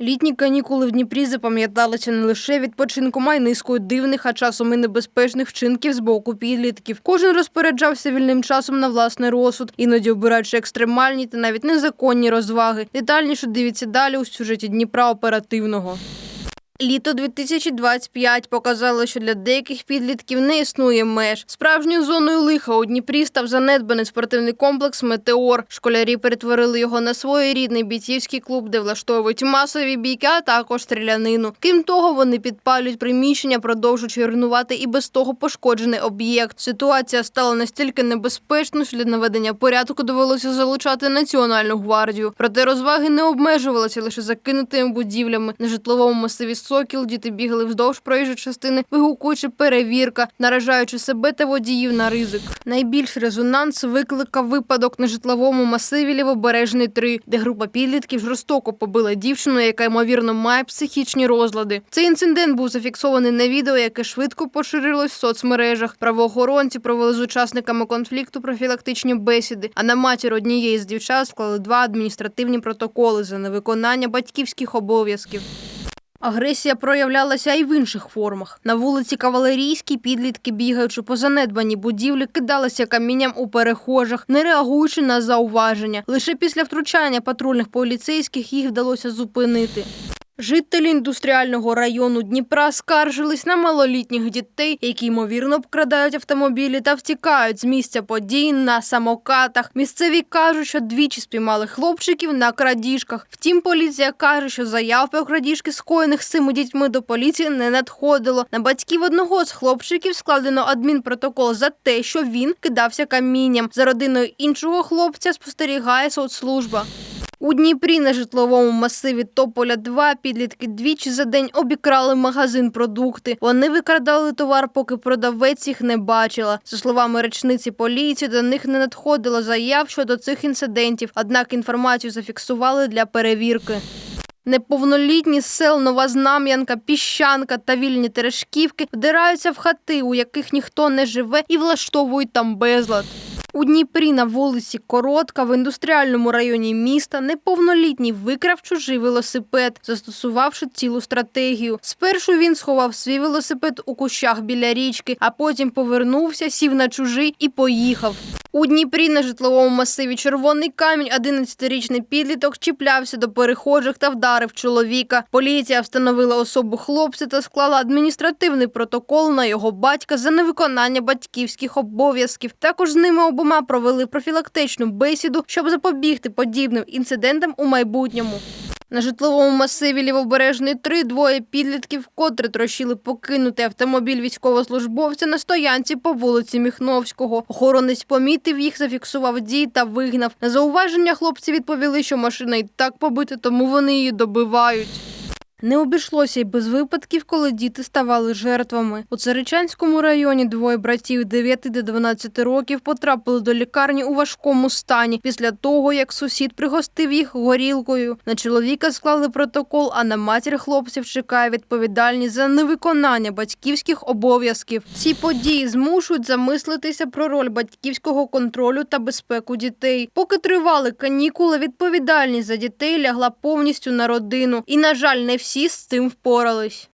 Літні канікули в Дніпрі запам'яталися не лише відпочинком, а й низкою дивних, а часом і небезпечних вчинків з боку підлітків. Кожен розпоряджався вільним часом на власний розсуд, іноді обираючи екстремальні та навіть незаконні розваги. Детальніше дивіться далі у сюжеті Дніпра оперативного. Літо 2025 показало, що для деяких підлітків не існує меж. Справжньою зоною лиха у Дніпрі став занедбаний спортивний комплекс Метеор. Школярі перетворили його на своєрідний бійцівський клуб, де влаштовують масові бійки, а також стрілянину. Крім того, вони підпалюють приміщення, продовжуючи руйнувати і без того пошкоджений об'єкт. Ситуація стала настільки небезпечною, що для наведення порядку довелося залучати національну гвардію. Проте розваги не обмежувалися лише закинутими будівлями на житловому масиві Сокіл. Діти бігали вздовж проїжджої частини, вигукуючи перевірка, наражаючи себе та водіїв на ризик. Найбільш резонанс викликав випадок на житловому масиві Лівобережний 3, де група підлітків жорстоко побила дівчину, яка ймовірно має психічні розлади. Цей інцидент був зафіксований на відео, яке швидко поширилось в соцмережах. Правоохоронці провели з учасниками конфлікту профілактичні бесіди. А на матір однієї з дівчат склали два адміністративні протоколи за невиконання батьківських обов'язків. Агресія проявлялася і в інших формах. На вулиці Кавалерійській підлітки, бігаючи по занедбаній будівлі, кидалися камінням у перехожих, не реагуючи на зауваження. Лише після втручання патрульних поліцейських їх вдалося зупинити. Жителі індустріального району Дніпра скаржились на малолітніх дітей, які ймовірно обкрадають автомобілі та втікають з місця подій на самокатах. Місцеві кажуть, що двічі спіймали хлопчиків на крадіжках. Втім, поліція каже, що заяв про крадіжки скоєних з цими дітьми до поліції не надходило. На батьків одного з хлопчиків складено адмінпротокол за те, що він кидався камінням. За родиною іншого хлопця спостерігає соцслужба. У Дніпрі на житловому масиві Тополя 2 підлітки двічі за день обікрали магазин продукти. Вони викрадали товар, поки продавець їх не бачила. За словами речниці поліції, до них не надходило заяв щодо цих інцидентів. Однак інформацію зафіксували для перевірки. Неповнолітні з сел Нова Знам'янка, Піщанка та вільні Терешківки вдираються в хати, у яких ніхто не живе, і влаштовують там безлад. У Дніпрі на вулиці Коротка в індустріальному районі міста неповнолітній викрав чужий велосипед, застосувавши цілу стратегію. Спершу він сховав свій велосипед у кущах біля річки, а потім повернувся, сів на чужий і поїхав. У Дніпрі на житловому масиві Червоний камінь 11-річний підліток чіплявся до перехожих та вдарив чоловіка. Поліція встановила особу хлопця та склала адміністративний протокол на його батька за невиконання батьківських обов'язків. Також з ними обома провели профілактичну бесіду, щоб запобігти подібним інцидентам у майбутньому. На житловому масиві Лівобережний 3 двоє підлітків вкотре трощили покинути автомобіль військовослужбовця на стоянці по вулиці Міхновського. Охоронець помітив їх, зафіксував дії та вигнав. На зауваження хлопці відповіли, що машина і так побита, тому вони її добивають. Не обійшлося й без випадків, коли діти ставали жертвами. У Царичанському районі двоє братів 9 та 12 років потрапили до лікарні у важкому стані після того, як сусід пригостив їх горілкою. На чоловіка склали протокол, а на матір хлопців чекає відповідальність за невиконання батьківських обов'язків. Ці події змушують замислитися про роль батьківського контролю та безпеку дітей. Поки тривали канікули, відповідальність за дітей лягла повністю на родину. І, на жаль, не всі з цим впорались.